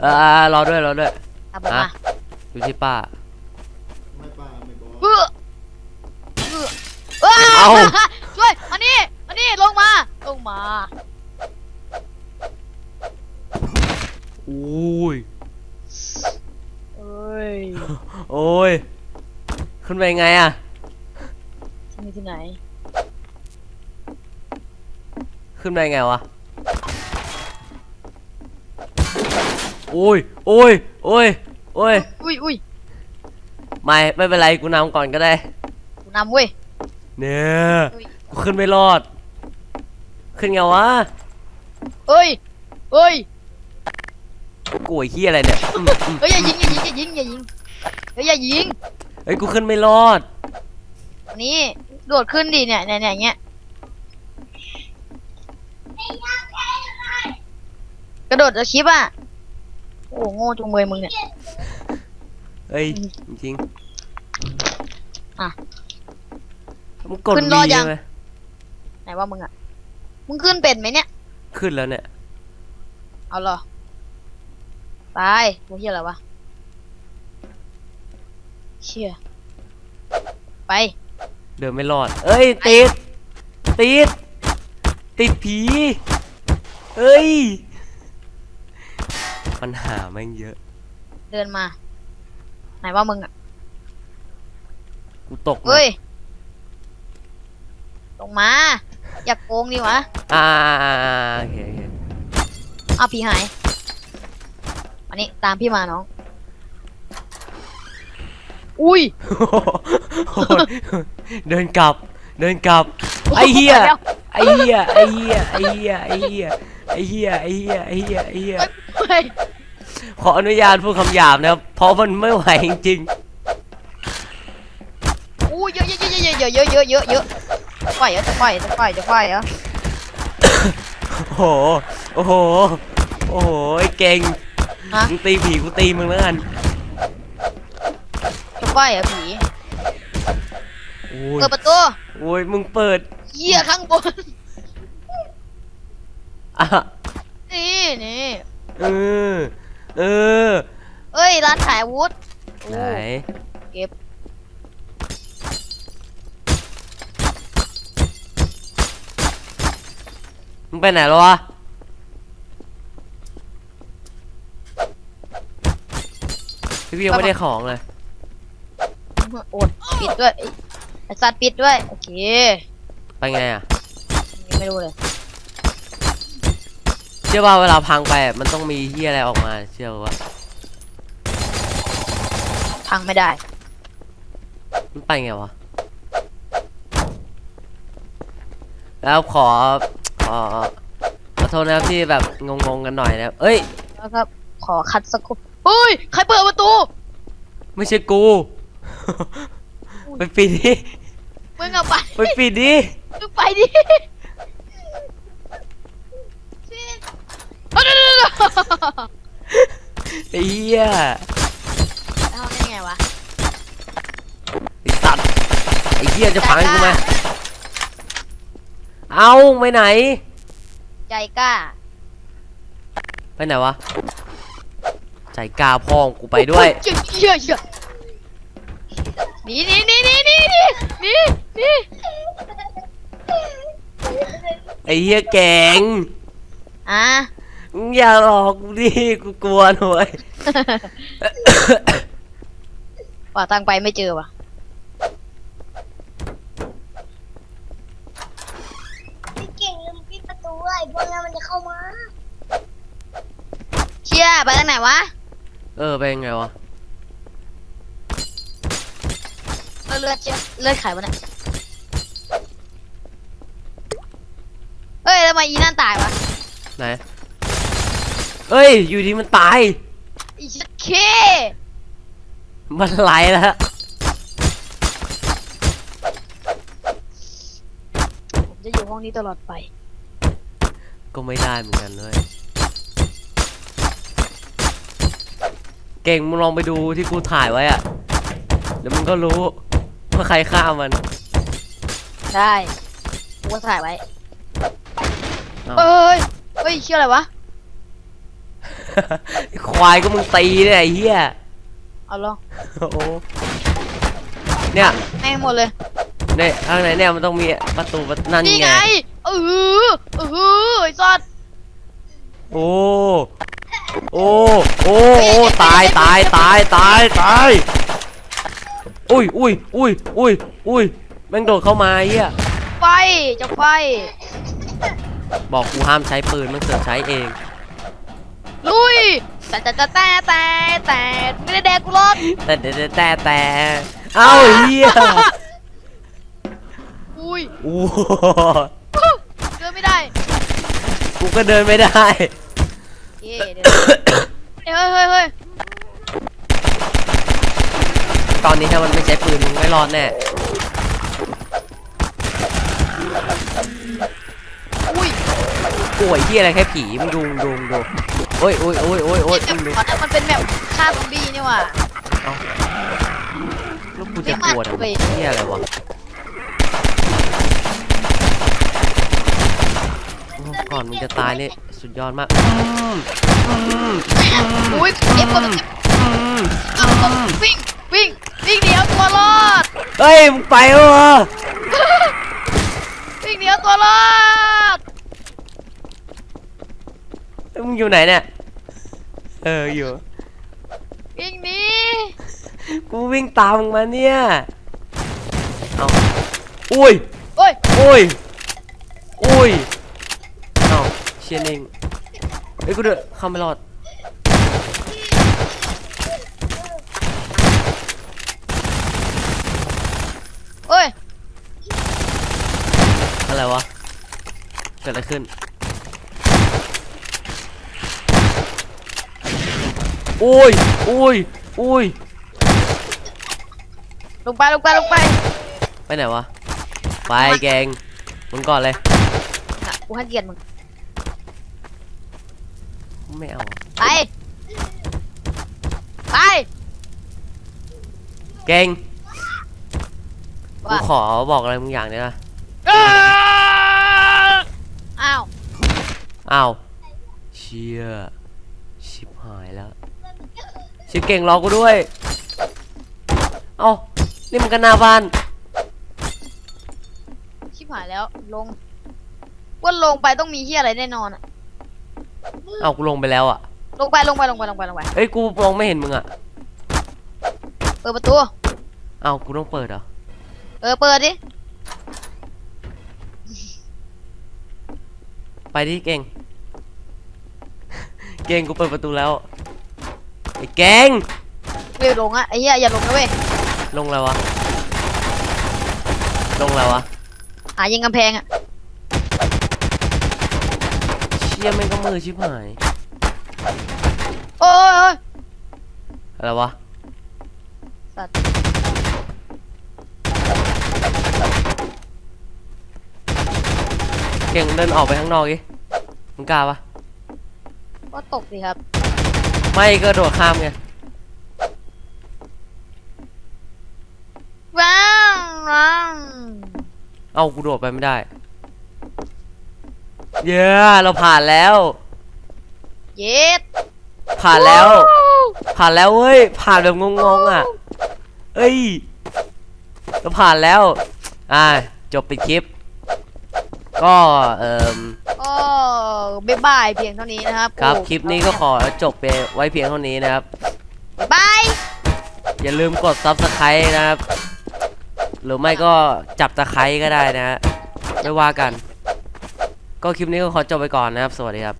เออรอด้วยรอด้วยตามผมฮะมาอยู่ที่ป้า ไม่ป้าไม่บอกเออเออเอ้ยเอาช่วยมานี่มานี่ลงมา ลงมา อุ้ยเอ้ยโอ้ยขึ้นไปไงอะที่นี่ที่ไหน ขึ้นไปไงวะ โอ้ยโอ้ยโอ้ยโอ้ยอุ้ยอุ้ยไม่ไม่เป็นไรกูนำก่อนก็ได้กูนำเว้ยเนี่ยเฮ้ยกูขึ้นไม่รอด ขึ้นไงวะเอ้ยเอ้ยกูไอ้เฮียอะไรเนี่ยอืมอืมเฮ้ยอย่ายิงอย่ายิงอย่ายิงอย่ายิงเฮ้ยอย่ายิงเฮ้ยกูขึ้นไม่รอด นี่โดดขึ้นดิเนี่ยเนี่ยเนี่ยอย่างเงี้ยกระโดดจะคลิปอะ โอ้โง่จุงเมยมึงเนี่ยเฮ้ย จริงอะมึงกดขึ้นรอดวียังใช่ไหมไหนว่ามึงอะ มึงขึ้นเป็นไหมเนี่ย ขึ้นแล้วเนี่ย เอาเหรอไปกูเฮียอะไรวะเชี่ยไป เดินไม่รอด เอ้ย ติด ติด ติดผี เอ้ย ปัญหาแม่งเยอะ เดินมา ไหนว่ามึงอะกูตกนะเฮ้ย ลงมา อยากโกงดิวะอ่าโอเคโอเคเอาพี่หายอันนี้ตามพี่มาน้อง อุ้ย โอ้ยเดินกลับ เดินกลับไอ้เหี้ยดี๋วไอ้เหี้ย ไอ้เหี้ย ไอ้เหี้ย ไอ้เหี้ย ไอ้เหี้ยไอ้เหี้ยไอ้เหี้ยไอ้เหี้ยเฮ้ยขออนุญาตพูดคำหยาบนะครับเพราะมันไม่ไหวจริงอู้เยอะเยอะเยอะเยอะเยอะเยอะเยอะเยอะจะปล่อยเหรอจะปล่อยจะปล่อยจะปล่อยเหรอๆโอ้โห โอ้โห โอ้โหไอ้เก่งฮะมึงตีผีกูตีมึงแล้วกัน จะปล่อยเหรอผีโอ้ยเปิดประตูโอ้ยมึงเปิดเหี้ยข้างบน อะนี่นี่เออ เออ เอ้ยร้านขายอาวุธโอ้ไหน เก็บมึงไปไหนแล้ววะ พี่พี่ยังไม่ได้ของเลย โอดปิดด้วยไอ้สัตว์ปิดด้วย โอเคไปไงอะยังไม่รู้เลย เชื่อว่าเวลาพังไปอะมันต้องมีเฮียอะไรออกมา เชื่อว่าพังไม่ได้ มันไปไงวะ แล้วขอขอขอโทษนะครับที่แบบงงๆกันหน่อยนะครับเอ้ย แล้วก็ขอคัดสักครู่เฮ้ย ใครเปิดประตู ไม่ใช่กู ไปปิดดิมึงเอาไป ไปปิดดิ มึงไปดิเอาเดี๋ยวเดี๋ยวเดี๋ยว ไอ้เหี้ยเอาได้ไงวะไอ้สัตว์ไอ้เหี้ยจะพังกูไหมเอาไปไหน ใจกล้า ไปไหนวะ ใจกล้าพ่องกูไปด้วยเชี่ยเชี่ยเชี่ยหนีหนีหนีหนีหนีหนีหนีหนีไอ้เหี้ยแกงอะมึง อย่าหลอกกูดิกูกลัวหน่อยว่าตังไปไม่เจอว่ะ พี่เก่งลืมปิดประตูไว้พวกนั้นมันจะเข้ามาเชี่ยไปทางไหนวะเออไปยังไงวะเออเลือดเชี่ยเลือดไขวะเนี่ยเฮ้ยทำไมอีนั่นตายวะไหน เอ้ย อยู่ดีมันตาย อีชัดเคมันไหลแล้ว ผมจะอยู่ห้องนี้ตลอดไป ก็ไม่ได้เหมือนกันเลย เก่งมึงลองไปดูที่กูถ่ายไว้อะเดี๋ยวมึงก็รู้ว่าใครฆ่ามัน ได้กูก็ถ่ายไว้ อ้าว เอ้ยเฮ้ยเชื่ออะไรวะ ควายก็มึงตีเนี่ยไอ้เหี้ยเอาลองโอ้โหเนี่ยแม่งหมดเลยเนี่ยข้างในเนี่ยมันต้องมีประตูประนั่นนี่ไงไงเออเออไอ้สัตว์โอ้โอ้โอ้โอ้ตายตายตายตายตายอุ้ยอุ้ยอุ้ยอุ้ยอุ้ยแม่งโดดเข้ามาไอ้เหี้ยไฟจะไฟบอกกูห้ามใช้ปืนมันเสือกใช้เอง ลุยแต่แต่แต่แต่แต่แต่ไม่ได้แดกกูหรอกแต่แต่แต่แต่แต่เอ้าเหี้ยอุ้ยโอ้เดินไม่ได้กูก็เดินไม่ได้ เย่เดี๋ยวเฮ้ยเฮ้ยเฮ้ยตอนนี้ถ้ามันไม่ใช้ปืนมึงไม่รอดแน่ อุ้ย โอ้ยที่อะไรแค่ผีมึงดูมึงดูมึงดูโอ้ยโอ้ยโอ้ยโอ้ยโอ้ยเดี๋มึยวงดูก่อนนะมันเป็นแบบฆ่าซอมบี้นี่หว่าแล้วกูจะกลัวทำไมที่อะไรวะโอ้ก่อนมึงจะตายเนี่ยสุดยอดมากอืมอืมอุ้ยเอฟกดอืมเอากดวิ่งวิ่งวิ่งเดียวตัวรอดเฮ้ยมึงไปแล้วเหรอวิ่งเดียวตัวรอด มึงอยู่ไหนเนี่ย เอออยู่ วิ่งหนีกูวิ่งตามมึงมาเนี่ย เอาอุ้ย โอ้ยอุ้ย อุ้ย เอาเชียร์นิงเฮ้ยกูเดือดเข้าไม่รอด โอ้ยอะไรวะ เกิดอะไรขึ้น อุ้ยอุ้ยอุ้ยลงไปลงไปลงไปไปไหนวะ ไปแกงมึงก่อนเลย น่ะกูให้เกียรติมึงไม่เอา ไปไปเกงกูว่าขอบอกอะไรมึงอย่างเนี้ยนะอ้าวอ้าวเชี่ยชิบหายแล้ว ชิบเก่งรอกูด้วย เอ้า นี่มันกันหน้าบ้านชิบหายแล้วลง ว่าลงไปต้องมีเฮียอะไรแน่นอนอะเอ้ากูลงไปแล้วอะ ลงไปลงไปลงไปลงไปลงไป เอ้ยกูมองไม่เห็นมึงอะ เปิดประตู เอ้ากูต้องเปิดเหรอ เออเปิดดิ ไปดิเก่ง เก่งกูเปิดประตูแล้ว ไอ้เก่งเว้ยลงอะไอ้เหี้ยอย่าลงนะเว้ยลงแล้ววะลงแล้ววะหายิงกำแพงอะเชี่ยแม่งก็มือชิบหายโอ้ยโอ้ยอะไรวะสัตว์เก่งเดินออกไปข้างนอกดิมึงกล้าปะก็ตกสิครับ ไม่ก็โดดข้ามไง ว้าวว้าวเอากูโดดไปไม่ได้ เย้เราผ่านแล้ว เย็ดผ่านแล้ว ผ่านแล้วเว้ย ผ่านแบบงงๆอะ เอ้ย เราผ่านแล้ว อ่า จบปิดคลิป ก็ เอ่มก็ บ๊ายบายเพียงเท่านี้นะครับครับโอ้คลิปนี้ก็ขอจบไปไว้เพียงเท่านี้นะครับบ๊ายบาย อย่าลืมกด subscribe นะครับ หรือไม่ก็จับตะไคร้ก็ได้นะฮะไม่ว่ากัน ก็คลิปนี้ก็ขอจบไปก่อนนะครับ สวัสดีครับ